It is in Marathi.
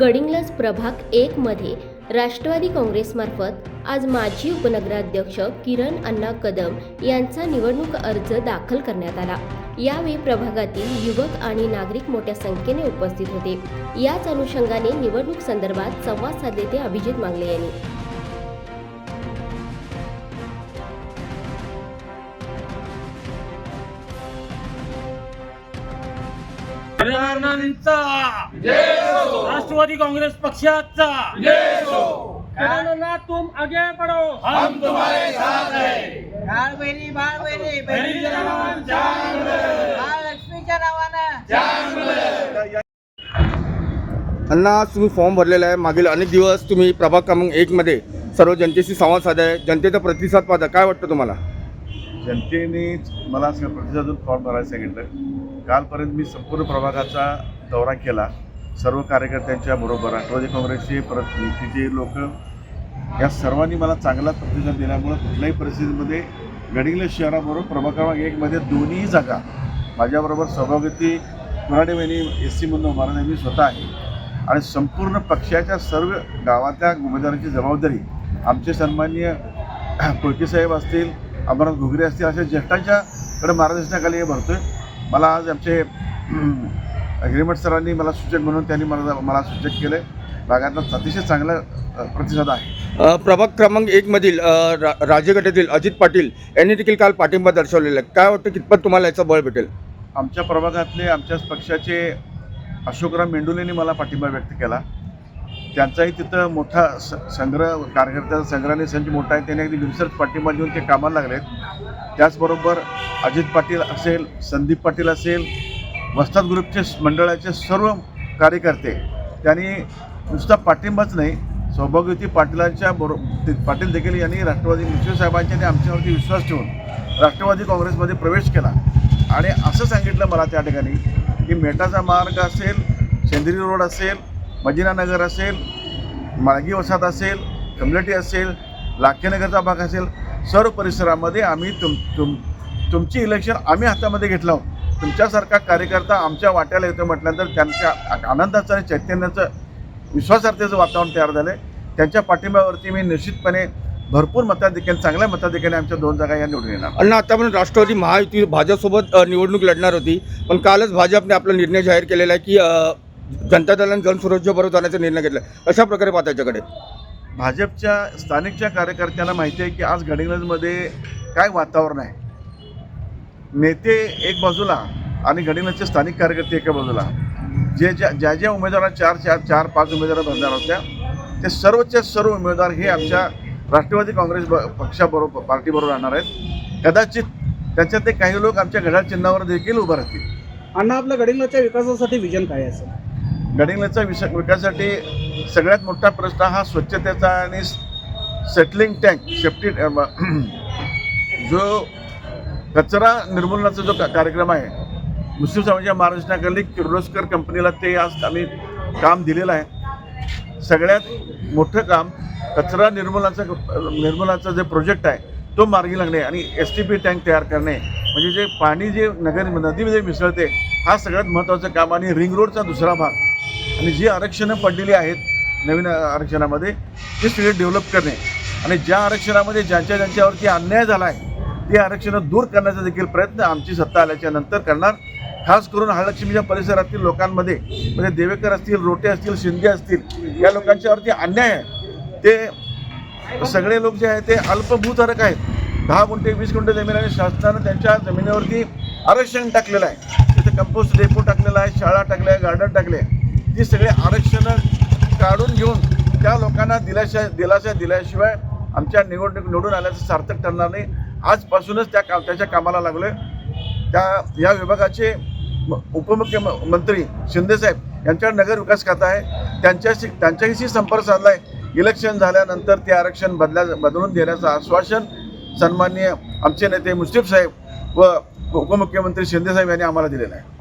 गडिंग्लज प्रभाग एकमध्ये राष्ट्रवादी काँग्रेसमार्फत आज माजी उपनगराध्यक्ष किरण अण्णा कदम यांचा निवडणूक अर्ज दाखल करण्यात आला. यावेळी प्रभागातील युवक आणि नागरिक मोठ्या संख्येने उपस्थित होते. याच अनुषंगाने निवडणूक संदर्भात संवाद साधले ते अभिजित मांगले यांनी. राष्ट्रवादी काँग्रेस पक्षाचा. अण्णा तुम आगे बढ़ो हम तुम्हारे साथ हैं. बाळ बहिणी बाळ बहिणी नावानं अण्णा आज तुम्ही फॉर्म भरलेला आहे. मागील अनेक दिवस तुम्ही प्रभाग क्रमांक एकमध्ये सर्व जनतेशी संवाद साधाय जनतेचा प्रतिसाद पाहता. काय वाटतं तुम्हाला? जनतेने मला असं प्रतिसादून फॉर्म भरायला सांगितलं कालपर्यंत मी संपूर्ण प्रभागाचा दौरा केला. सर्व कार्यकर्त्यांच्या बरोबर राष्ट्रवादी काँग्रेसचे प्रतिनिधीचे लोक. या सर्वांनी मला चांगला प्रतिसाद दिल्यामुळं कुठल्याही परिस्थितीमध्ये गडिंग्लज शहराबरोबर प्रभाग क्रमांक एकमध्ये दोन्ही जागा माझ्याबरोबर सभापती कुराडे वहिनी एस सी म्हणून उभारणे मी स्वतः आहे. आणि संपूर्ण पक्षाच्या सर्व गावातल्या उमेदवारांची जबाबदारी आमचे सन्माननीय कोळकेसाहेब असतील अमरनाथ घुगरे असतील अशा ज्येष्ठांच्याकडे मार्गदर्शनाखाली हे भरतो आहे मला आज आमचे हिरेमठ सरांनी मला सूचक म्हणून त्यांनी मला मला सूचक केलं भागातला अतिशय चांगला प्रतिसाद आहे. प्रभाग क्रमांक एकमधील अ, रा राज्यगटातील अजित पाटील यांनी देखील काल पाठिंबा दर्शवलेला आहे. काय वाटतं कितपत तुम्हाला याचं बळ भेटेल? आमच्या प्रभागातले आमच्याच पक्षाचे अशोकराव मेंडुलेंनी मला पाठिंबा व्यक्त केला. त्यांचाही तिथं मोठा स संग्रह कार्यकर्त्यांचा संग्रहालय संच मोठा आहे. त्यांनी अगदी बिनसर पाठिंबा देऊन ते कामाला लागलेत. त्याचबरोबर अजित पाटील असेल संदीप पाटील असेल वस्ताद ग्रुपचे मंडळाचे सर्व कार्यकर्ते त्यांनी नुसता पाठिंबाच नाही सौभाग्यवती पाटीलांच्या बरो ते- पाटील देखील यांनी राष्ट्रवादी मुश्रीफ साहेबांच्या आणि आमच्यावरती विश्वास ठेवून राष्ट्रवादी काँग्रेसमध्ये प्रवेश केला. आणि असं सांगितलं मला त्या ठिकाणी की मेटाचा मार्ग असेल शेंद्री रोड असेल मदिनानगर असेल माळगी वसाहत असेल कमलेटी असेल लाखेनगरचा भाग असेल सर्व परिसरामध्ये आम्ही तुम तुम तुमची इलेक्शन आम्ही हातामध्ये घेतलं आहोत. तुमच्यासारखा कार्यकर्ता आमच्या वाट्याला येतो म्हटल्यानंतर त्यांच्या आनंदाचं आणि चैतन्याचं विश्वासार्थेचं वातावरण तयार झालं आहे. त्यांच्या पाठिंब्यावरती मी निश्चितपणे भरपूर मताधिक्याने चांगल्या मताधिक्याने आमच्या दोन जागा या निवडून येणार. अण्णा आतापर्यंत राष्ट्रवादी महायुती भाजपसोबत निवडणूक लढणार होती. पण कालच भाजपने आपला निर्णय जाहीर केलेला आहे की जनता दलाने जनसुरक्षेबरोबर जाण्याचा निर्णय घेतला. अशा प्रकारे पाहता याच्याकडे. भाजपच्या स्थानिकच्या कार्यकर्त्यांना माहिती आहे की आज गडिंग्लजमध्ये काय वातावरण आहे? नेते एक बाजूला आणि गडिंग्लजचे स्थानिक कार्यकर्ते एका बाजूला. जे ज्या ज्या ज्या उमेदवारांना चार चार चार पाच उमेदवार भरणार होत्या ते सर्वच्या सर्व उमेदवार हे आमच्या राष्ट्रवादी काँग्रेस ब पक्षाबरोबर पार्टीबरोबर राहणार आहेत. कदाचित त्याच्यातले काही लोक आमच्या घड्याळ चिन्हावर देखील उभं राहतील. अण्णा आपल्या गडिंगलच्या विकासासाठी विजन काय असेल गडिंग्लजचा विषय विकासासाठी सगळ्यात मोठा प्रश्न हा स्वच्छतेचा आणि सेटलिंग टँक सेफ्टी जो कचरा निर्मूलनाचा जो का- कार्यक्रम आहे मुस्लिम समाजाच्या महाराष्ट्राकडली किर्लोस्कर कंपनीला ते आज आम्ही काम दिलेलं आहे. सगळ्यात मोठं काम कचरा निर्मूलनाचं निर्मूलनाचा जे प्रोजेक्ट आहे तो मार्गी लागणे आणि एस टी पी टँक तयार करणे. म्हणजे जे पाणी जे नगर नदीमध्ये मिसळते हा सगळ्यात महत्त्वाचं काम आणि रिंग रोडचा दुसरा भाग. आणि जी आरक्षणं पडलेली आहेत नवीन आरक्षणामध्ये ती सगळे डेव्हलप करणे. आणि ज्या आरक्षणामध्ये ज्यांच्या ज्यांच्यावरती अन्याय झाला आहे ती आरक्षणं दूर करण्याचा देखील प्रयत्न आमची सत्ता आल्याच्यानंतर करणार. खास करून महालक्ष्मीच्या परिसरातील लोकांमध्ये म्हणजे देवेकर असतील रोटे असतील शिंदे असतील या लोकांच्यावरती अन्याय आहे. ते सगळे लोक जे आहेत ते अल्पभूधारक आहेत. दहा गुंठे वीस गुंठे जमीन आणि शासनानं त्यांच्या जमिनीवरती आरक्षण टाकलेलं आहे. तिथे कंपोस्ट डेपो टाकलेला आहे शाळा टाकल्या आहे गार्डन टाकले आहे ती सगळे आरक्षणं काढून घेऊन त्या लोकांना दिलाशा दिलाशा दिल्याशिवाय आमच्या निवडणूक निवडून आल्याचं सार्थक ठरणार नाही. आजपासूनच त्या का त्याच्या कामाला लागलो आहे त्या या विभागाचे म- उपमुख्यमंत्री शिंदेसाहेब यांच्याकडे नगर विकास खाता आहे. त्यांच्याशी त्यांच्याशी संपर्क साधला आहे इलेक्शन झाल्यानंतर ते आरक्षण बदल्या बदलून देण्याचं आश्वासन सन्माननीय आमचे नेते मुश्रीफ साहेब व उपमुख्यमंत्री शिंदेसाहेब यांनी आम्हाला दिलेलं आहे.